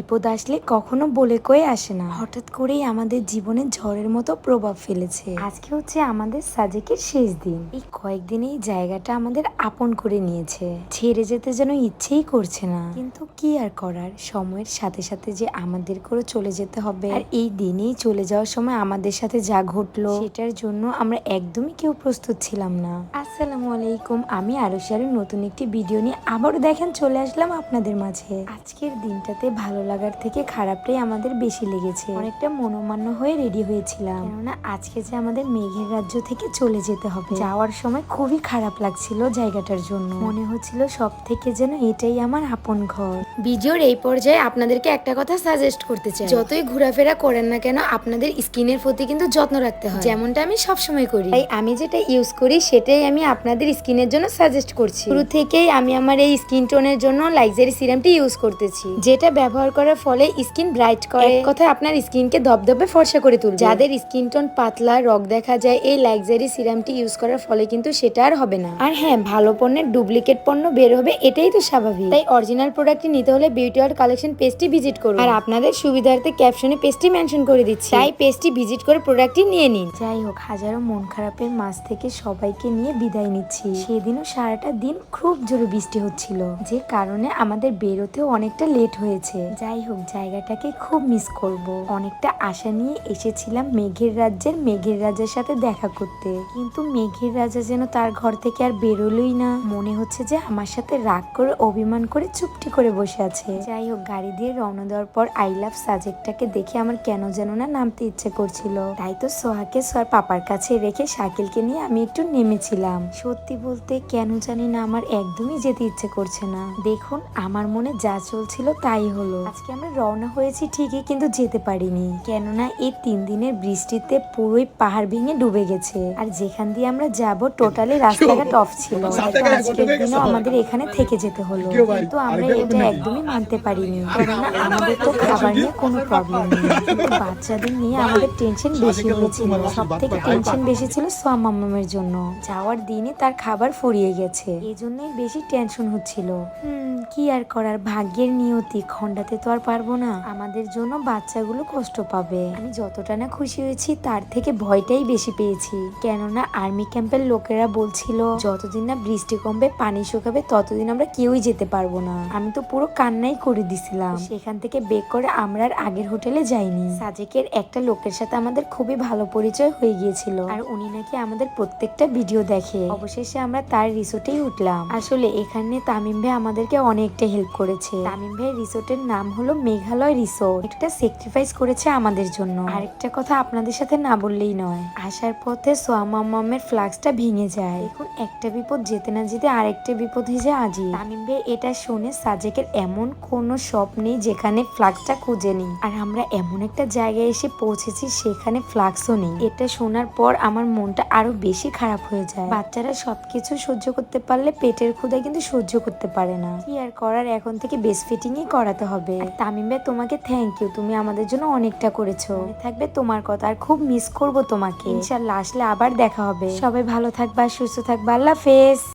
বিপদ আসলে কখনো বলে কয়ে আসে না। হঠাৎ করেই আমাদের জীবনে ঝড়ের মতো প্রভাব ফেলেছে। আজকে হচ্ছে আমাদের সাজেকের শেষ দিন। এই কয়েকদিন এই জায়গাটা আমাদের আপন করে নিয়েছে। ছেড়ে যেতে যেন ইচ্ছেই করছে না। কিন্তু কি আর করার? সময়ের সাথে সাথে যে আমাদের করে চলে যেতে হবে। আর এই দিনেই চলে যাওয়ার সময় আমাদের সাথে যা ঘটলো, সেটার জন্য আমরা একদমই কেউ প্রস্তুত ছিলাম না। আসসালামু আলাইকুম, আমি আরও নতুন একটি ভিডিও নিয়ে আবারও দেখেন, চলে আসলাম আপনাদের মাঝে। আজকের দিনটাতে ভালো লাগার থেকে খারাপটাই আমাদের বেশি লেগেছে। অনেকটা মনোমান্য হয়ে রেডি হয়েছিলাম। কেননা আজকে যে আমাদের মেঘের রাজ্য থেকে চলে যেতে হবে যাওয়ার সময় খুবই খারাপ লাগছিল জায়গাটার জন্য। মনে হচ্ছিল সব থেকে যেন এটাই আমার আপন ঘর। ভিডিওর এই পর্যায়ে আপনাদেরকে একটা কথা সাজেস্ট করতে চাই। যতই ঘোরাফেরা করেন না কেন আপনাদের স্কিনের প্রতি কিন্তু যত্ন রাখতে হয়। যেমনটা আমি সবসময় করি। তাই আমি যেটা ইউজ করি সেটাই আমি আপনাদের স্কিনের জন্য সাজেস্ট করছি। শুরু থেকেই আমি আমার এই স্কিন টোনের জন্য লাক্সারি সিরামটি ইউজ করতেছি। যেটা ব্যবহার করার ফলে স্কিন ব্রাইট করে। এক কথায় আপনার স্কিনকে ধবধবে ফর্সা করে তুলবে। যাদের স্কিন টোন পাতলা রগ দেখা যায় এই লাক্সারি সিরামটি ইউজ করার ফলে কিন্তু সেটা আর হবে না। আর হ্যাঁ ভালো পণ্যের ডুপ্লিকেট পণ্য বের হবে এটাই তো স্বাভাবিক। তাই অরিজিনাল প্রোডাক্টটি নিতে হলে বিউটি আর্ট কালেকশন পেজটি ভিজিট করুন। আর আপনাদের সুবিধার্থে ক্যাপশনে পেজটি মেনশন করে দিচ্ছি। তাই পেজটি ভিজিট করে প্রোডাক্টটি নিয়ে নিন। যাই হোক হাজারো মন খারাপের মাঝ থেকে সবাইকে নিয়ে বিদায় নিচ্ছি। সেদিনও সারাটা দিন খুব জোরে বৃষ্টি হচ্ছিল যে কারণে আমাদের বেরোতেও অনেকটা লেট হয়েছে। যাই হোক জায়গাটাকে খুব মিস করব। অনেকটা আশা নিয়ে এসেছিলাম মেঘের রাজ্যের, মেঘের রাজার সাথে দেখা করতে। কিন্তু মেঘের রাজা যেন তার ঘর থেকে আর বেরোলোই না। মনে হচ্ছে যে আমার সাথে রাগ করে, অভিমান করে চুপটি করে বসে আছে। যাই হোক গাড়ি দিয়ে রওনা দেওয়ার পর আই লাভ সাজেকটাকে দেখে আমার কেন যেন না নামতে ইচ্ছে করছিল। তাই তো সোহাকে সোহার পাপার কাছে রেখে সাইকেলকে নিয়ে আমি একটু নেমেছিলাম। সত্যি বলতে কেন জানি না আমার একদমই যেতে ইচ্ছে করছে না। দেখুন, আমার মনে যা চলছিল তাই হলো। আজকে আমরা রওনা হয়েছি ঠিকই কিন্তু যেতে পারিনি। কেননা এই তিন দিনের বৃষ্টিতে পুরোই পাহাড় ভেঙে ডুবে গেছে। আর যেখান দিয়ে আমরা যাব টোটালি রাস্তাঘাট অফ ছিল। আজকের দিনও আমাদের এখানে থেকে যেতে হলো। কিন্তু আমরা এটা একদমই মানতে পারিনি। কেননা আমাদের তো খাবার নিয়ে কোনো প্রবলেম নেই। কিন্তু বাচ্চাদের নিয়ে আমাদের টেনশন বেশি হয়েছিল। সব থেকে টেনশন বেশি ছিল সোয়ামামের জন্য। যাওয়ার দিনে তার খাবার ফুরিয়ে গেছে। এই জন্যই বেশি টেনশন হচ্ছিল। হুম কি আর করার? ভাগ্যের নিয়তি। খণ্ডাতে তো আর পারব না। আমাদের জন্য বাচ্চাগুলো কষ্ট পাবে। আমি যতটা না খুশি হয়েছি, তার থেকে ভয়টাই বেশি পেয়েছি। কেননা আর্মি ক্যাম্পের লোকেরা বলছিল, যতদিন না বৃষ্টি কমবে, পানি শুকাবে, ততদিন আমরা কেউই যেতে পারব না। আমি তো পুরো কান্নাই করে দিছিলাম। সেখান থেকে বেক করে আমরা আর আগের হোটেলে যাইনি। সাজেকের একটা লোকের সাথে আমাদের খুবই ভালো পরিচয় হয়ে গিয়েছিল। আর উনি নাকি আমাদের প্রত্যেকটা ভিডিও দেখে। অবশেষে আমরা তার রিসোর্টেই উঠলাম। আসলে এখানে তামিম ভাই আমাদেরকে অনেকটা হেল্প করেছে। তামিম ভাই রিসোর্টের নাম হলো মেঘালয় রিসোর্ট একটা স্যাক্রিফাইস করেছে আমাদের জন্য। আরেকটা কথা আপনাদের সাথে না বললেই নয়। আসার পথে সোয়ামামের ফ্লাক্সটা ভেঙে যায়। এখন একটা বিপদ যেতে না যেতে আরেকটা বিপদ হয়েছে আজি। তামিম ভাই, এটা শুনে সাজেকের এমন কোনো শপ নেই যেখানে ফ্লাক্সটা খুঁজেনি আর আমরা এমন একটা জায়গায় এসে পৌঁছেছি সেখানে ফ্লাক্সও নেই। এটা শোনার পর আমার মনটা আরও বেশি খারাপ হয়ে যায়। বাচ্চারা সবকিছু সহ্য করতে পারলে পেটের ক্ষুদা কিন্তু সহ্য করতে পারে না। কি আর করার, এখন থেকে বেস্ট ফিটিংই করাতে হবে। আর তামিম ভাই তোমাকে থ্যাংক ইউ তুমি আমাদের জন্য অনেকটা করেছ। থাকবে তোমার কথা আর খুব মিস করব তোমাকে। ইনশাল্লাহ, আসলে আবার দেখা হবে। সবাই ভালো থাকবা, সুস্থ থাকবা, আল্লাহ হাফেজ।